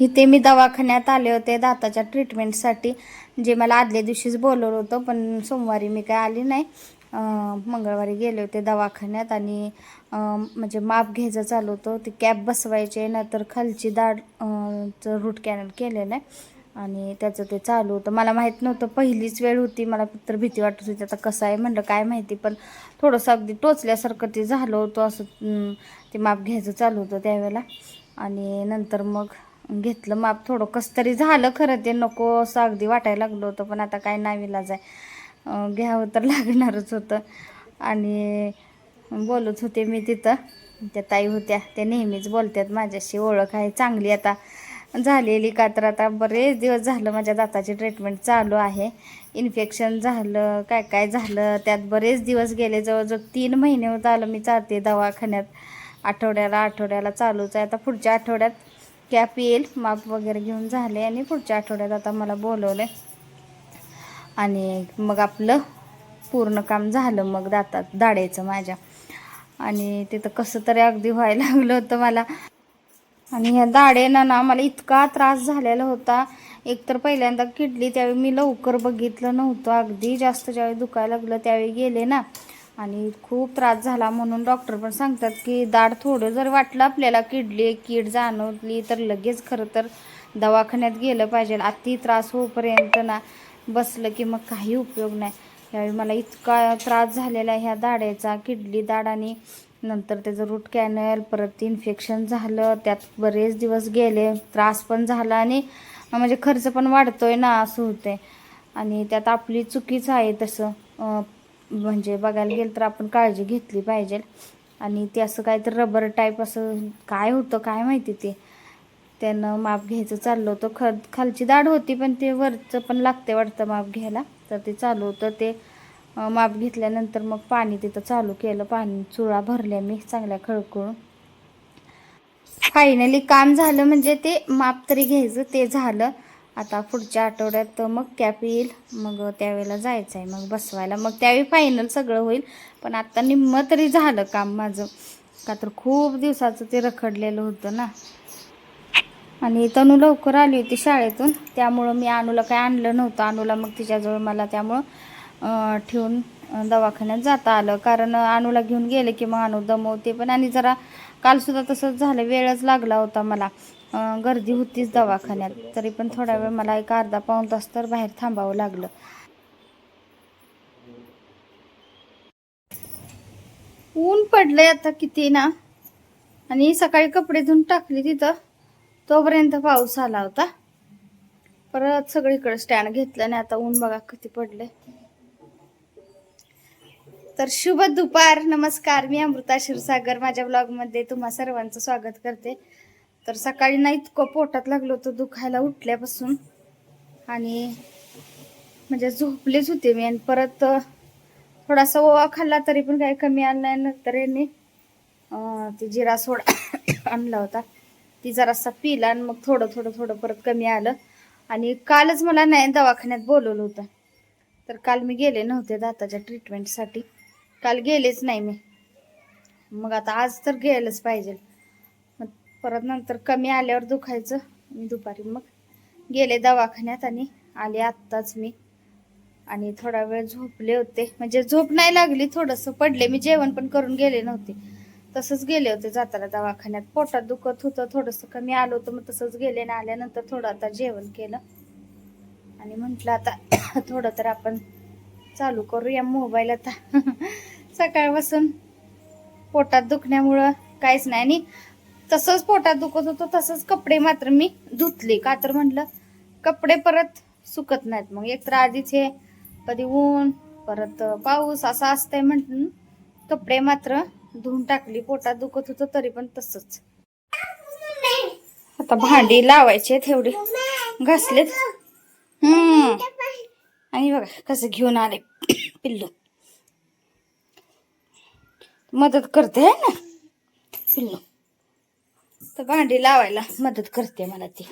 इथे मी दवाखान्यात आले होते दाताच्या ट्रीटमेंटसाठी जे मला आदल्या दिवशीच बोलवलं होतं पण सोमवारी मी काय आली नाही. मंगळवारी गेले होते दवाखान्यात आणि म्हणजे माप घ्यायचं चालू होतं. ती कॅप बसवायचे नंतर खालची दाढ चं रूट कॅनल केलेलं आहे. आणि त्याचं ते चालू होतं. मला माहीत नव्हतं पहिलीच वेळ होती. मला तर भीती वाटत होती आता कसं आहे म्हणलं काय माहिती. पण थोडंसं अगदी टोचल्यासारखं ते झालं होतं असं ते माप घ्यायचं चालू होतं त्यावेळेला. आणि नंतर मग घेतलं माप थोडं. कसं तरी झालं खरं ते नको असं अगदी वाटायला लागलं होतं पण आता काय नाविलाज आहे. घ्यावं तर लागणारच होतं. आणि बोलत होते मी तिथं त्या ताई होत्या त्या नेहमीच बोलतात माझ्याशी ओळख आहे चांगली आता. झालेली का तर आता बरेच दिवस झालं माझ्या दाताची ट्रीटमेंट चालू आहे. इन्फेक्शन झालं काय काय झालं त्यात बरेच दिवस गेले जवळजवळ तीन महिने होत आलं मी चालते दवाखान्यात. आठवड्याला आठवड्याला चालूच आहे. आता पुढच्या आठवड्यात कॅप येईल माप वगैरे घेऊन झाले आणि पुढच्या आठवड्यात आता मला बोलवलं. आणि मग आपलं पूर्ण काम झालं मग दातात दाढेचं माझ्या. आणि तिथं कसं तरी अगदी व्हायला लागलं होतं मला. आणि ह्या दाढेनं ना मला इतका त्रास झालेला होता. एकतर पहिल्यांदा किडली त्यावेळी मी लवकर बघितलं नव्हतं. अगदी जास्त ज्यावेळी दुखायला लागलं त्यावेळी गेले ना. आणि खूप त्रास झाला म्हणून डॉक्टर पण सांगतात की दाढ थोडं जर वाटलं आपल्याला किडली कीड जाणवली तर लगेच खरं तर दवाखान्यात गेलं पाहिजे. अति त्रास होईपर्यंत ना बसलं की मग काही उपयोग नाही. त्यावेळी मला इतका त्रास झालेला आहे ह्या दाड्याचा किडली दाड आणि नंतर त्याचं रूट कॅनल परत इन्फेक्शन झालं त्यात बरेच दिवस गेले त्रास पण झाला आणि म्हणजे खर्च पण वाढतोय ना असं होतंय. आणि त्यात आपली चुकीच आहे तसं. म्हणजे बघायला गेलं तर आपण काळजी घेतली पाहिजे. आणि ते असं काहीतरी रबर टाईप असं काय होतं काय माहिती ते. त्यानं माप घ्यायचं चाललं होतं. ख खालची दाढ होती पण ते वरचं पण लागते वाटतं माप घ्यायला. तर ते चालू होतं. ते माप घेतल्यानंतर मग पाणी तिथं चालू केलं. पाणी चुळा भरल्या मी चांगल्या खळखळून फायनली काम झालं. म्हणजे ते माप तरी घ्यायचं. ते झालं. आता पुढच्या आठवड्यात मग कॅप येईल. मग त्यावेळेला जायचं आहे मग बसवायला. मग त्यावेळी फायनल सगळं होईल. पण आत्ता निम्म तरी झालं काम माझं. का तर खूप दिवसाचं ते रखडलेलं होतं ना. आणि तनू लवकर आली होती शाळेतून. त्यामुळं मी अनुला काय आणलं नव्हतं. अनुला मग तिच्याजवळ मला त्यामुळं ठेवून दवाखान्यात जाता आलं. कारण अनुला घेऊन गेले की मग अनु दमवते पण आणि जरा कालसुद्धा तसंच झालं. वेळच लागला होता मला. गर्दी होतीच दवाखान्यात. तरी पण थोडा वेळ मला एक अर्धा पाऊण तास तर बाहेर थांबावं लागलं. ऊन पडलंय आता किती ना. आणि सकाळी कपडे धुवून टाकली तिथं. तोपर्यंत पाऊस आला होता. परत सगळीकडे स्टँड घेतलं आणि आता ऊन बघा किती पडले तर शुभ दुपार. नमस्कार. मी अमृता क्षीरसागर. माझ्या ब्लॉगमध्ये तुम्हा सर्वांचं स्वागत करते. तर सकाळी ना इतकं पोटात लागलं होतं दुखायला उठल्यापासून. आणि म्हणजे झोपलेच होते मी. आणि परत थोडासा ओवा खाल्ला तरी पण काही कमी आणला नाही. नंतर यांनी ती ते जिरा सोडा आणला होता. ती जरासा पिला आणि मग थोडं थोडं थोडं परत कमी आलं. आणि कालच मला नाही दवाखान्यात बोलवलं होतं. तर काल मी गेले नव्हते दाताच्या ट्रीटमेंटसाठी काल गेलेच नाही मी. मग आता आज तर गेलंच पाहिजे. परत नंतर कमी आल्यावर दुखायचं. मी दुपारी मग गेले दवाखान्यात आणि आले आत्ताच मी. आणि थोडा वेळ झोपले होते. म्हणजे झोप नाही लागली थोडंसं पडले. मी जेवण पण करून गेले नव्हते. तसंच गेले होते जाताना दवाखान्यात. पोटात दुखत होतं थोडंसं कमी आलं होतं मग तसंच गेले ना आल्यानंतर थोडं आता जेवण केलं. आणि म्हटलं आता थोडं तर आपण चालू करूया मोबाईल आता. सकाळपासून पोटात दुखण्यामुळं काहीच नाही. आणि तसंच पोटात दुखत होतं तसंच कपडे मात्र मी धुतले. का तर म्हटलं कपडे परत सुकत नाहीत. मग एक तर आधीच हे कधी ऊन परत पाऊस असं असतंय म्हटलं कपडे मात्र धुवून टाकली. पोटात दुखत होतं तरी पण तसंच. आता भांडी लावायचे तेवढे घासलेत. हम्म. आणि बघा कसं घेऊन आले. पिल्लू. मदत करते है ना? पिल्लू. तर भांडी लावायला मदत करते मला ती.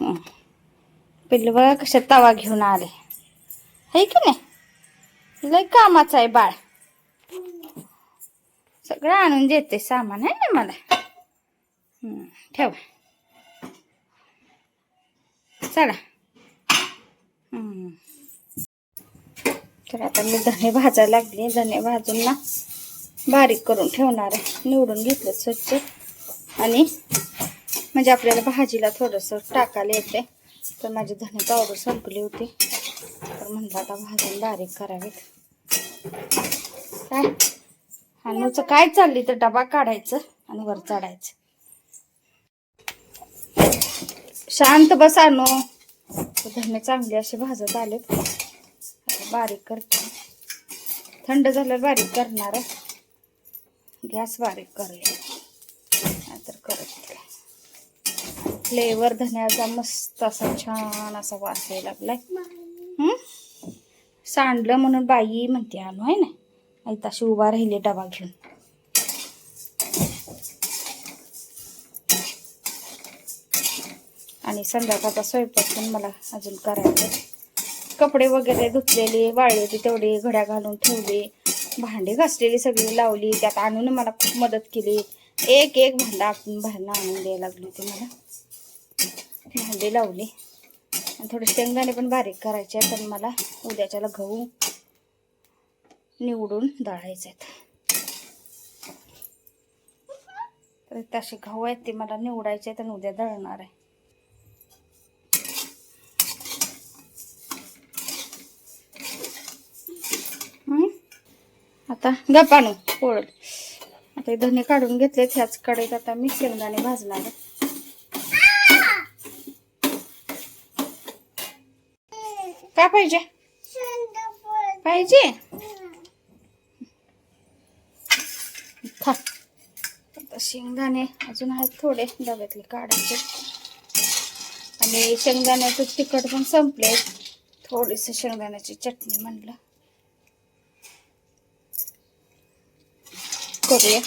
हं. पिल्लू बघा कशा तवा घेऊन आले. है की नाही? लय कामाचं आहे बाळ. सगळं आणून देते सामान आहे ना मला. ठेवा ठेव. चला. तर आता मी धने भाजायला लागले धने भाजून ना बारीक करून ठेवणार आहे. निवडून घेतलं स्वच्छ. आणि म्हणजे आपल्याला भाजीला थोडंसं टाकायला येते तर माझी धने पावडर संपली होती. तर म्हणलं आता भाजून बारीक करावीत. काय? अनुचं काय चालली तर डबा काढायचं आणि वर चढायचं. शांत बस आणू. धने चांगले असे भाजत आलेत. बारीक करते. थंड झाल्यावर बारीक करणार आहे. गॅस बारीक करूया. नाहीतर करत फ्लेवर धन्याचा मस्त असा छान असा वास यायला लागलाय. सांडलं म्हणून बाई म्हणते आणू आहे ना? आई तशी उभा राहिली डबा घेऊन. आणि संध्याकाळचा स्वयंपाक पण मला अजून करायचं कपडे वगैरे धुतलेले वाळले होते तेवढे घड्या घालून ठेवले. भांडी घासलेली सगळी लावली त्यात आणून मला खूप मदत केली. एक एक भांडा आपण भांडणं आणून द्यायला लागली ते मला. भांडी लावली. आणि थोडे शेंगदाणे पण बारीक करायचे आहेत पण मला उद्याच्याला गहू निवडून दळायचे आहेत. तर तसे गहू आहेत ते मला निवडायचे आहेत आणि उद्या दळणार आहे हं? आता गप्पानो पोळल आता धने काढून घेतले ह्याच कडेत आता मी शेंगदाणे भाजणार काय पाहिजे? पाहिजे? आता शेंगदाणे अजून आहेत थोडे डब्यातले काढायचे. आणि शेंगदाण्याचं तिखट पण संपले थोडीस शेंगदाण्याची चटणी म्हणलं. करूया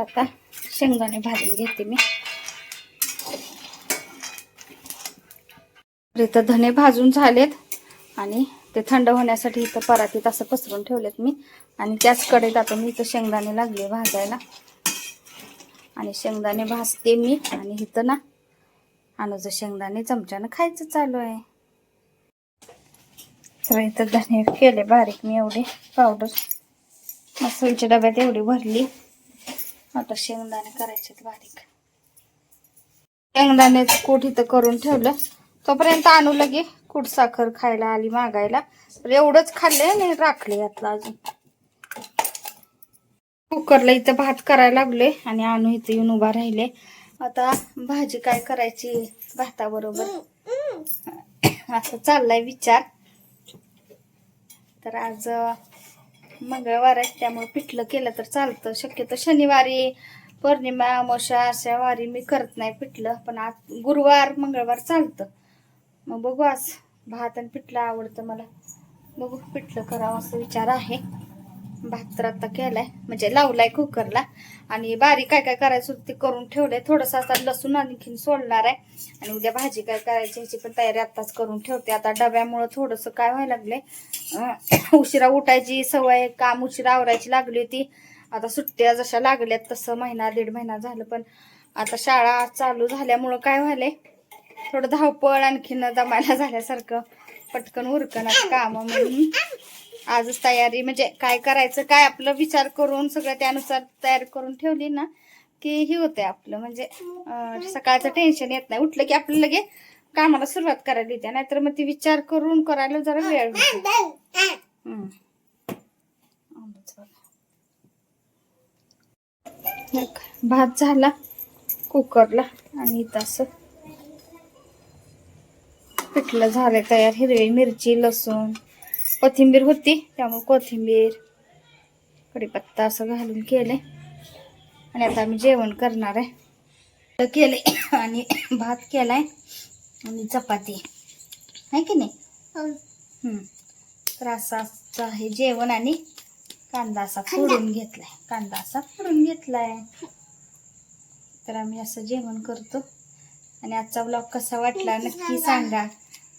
आता शेंगदाणे भाजून घेते मी. तर इथं धने भाजून झालेत आणि ते थंड होण्यासाठी इथं परातीत असं पसरून ठेवलेत मी. आणि त्याच कडेत आता मी इथं शेंगदाणे लागले भाजायला. आणि शेंगदाणे भाजते मी आणि इथं ना अनुचं शेंगदाणे चमच्यानं खायचं चालू आहे. तर इथं धने केले बारीक मी एवढे पावडर मसाल्याच्या डब्यात एवढी भरली. आता शेंगदाणे करायचे बारीक. शेंगदाणे कूट इथं करून ठेवलं. तोपर्यंत आणू लगे कूट साखर खायला आली मागायला. तर एवढंच खाल्ले आणि राखले यातलं अजून. कुकरला इथं भात करायला लागले आणि आणू इथं येऊन उभा राहिले. आता भाजी काय करायची? भाताबरोबर. असं चाललाय विचार. तर आज मंगळवार आहे त्यामुळे पिठलं केलं तर चालतं. शक्यतो शनिवारी पौर्णिमा अमावस्या अशा वारी मी करत नाही पिठलं पण आज गुरुवार मंगळवार चालतं. मग बघू आज भात आणि पिठलं आवडतं मला. बघू पिठलं करावं असं विचार आहे. भात तर आता केलाय. म्हणजे लावलाय कुकरला. आणि बारीक काय काय करायचं ते करून ठेवलंय. थोडंसं आता लसूण आणखीन सोडणार आहे. आणि उद्या भाजी काय करायची ह्याची पण तयारी आताच करून ठेवते. आता डब्यामुळं थोडंसं काय व्हायला लागलंय उशिरा उठायची सवय काम उशिरा आवरायची लागली होती. आता सुट्ट्या जशा लागल्यात तसं महिना दीड महिना झालं पण आता शाळा चालू झाल्यामुळं काय व्हायलंय? थोडं धावपळ आणखीन दमायला झाल्यासारखं. पटकन उरकणार काम म्हणून. आजच तयारी म्हणजे काय करायचं काय आपलं विचार करून सगळं त्यानुसार तयार करून ठेवली ना की हे होतंय आपलं. म्हणजे सकाळचं टेन्शन येत नाही. उठलं की आपलं लगे कामाला सुरुवात करायला येते. नाहीतर मग ती विचार करून करायला जरा वेळ भात झाला कुकरला आणि तसं पिठलं झालं तयार. हिरवी मिरची लसूण कोथिंबीर होती त्यामुळे कोथिंबीर कढीपत्ता असं घालून केले आणि आता आम्ही जेवण करणार आहे. केले आणि भात केलाय आणि चपाती. आहे की नाही? हम्म. तर असं असं आहे जेवण आणि कांदा असा फोडून घेतलाय. कांदा असा फोडून घेतलाय. तर आम्ही असं जेवण करतो. आणि आजचा ब्लॉग कसा वाटला नक्की सांगा.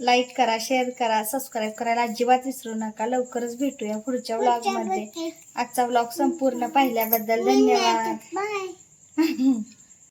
लाईक करा शेअर करा सबस्क्राईब करायला अजिबात विसरू नका. लवकरच भेटूया पुढच्या ब्लॉगमध्ये. आजचा ब्लॉग संपूर्ण पाहिल्याबद्दल धन्यवाद.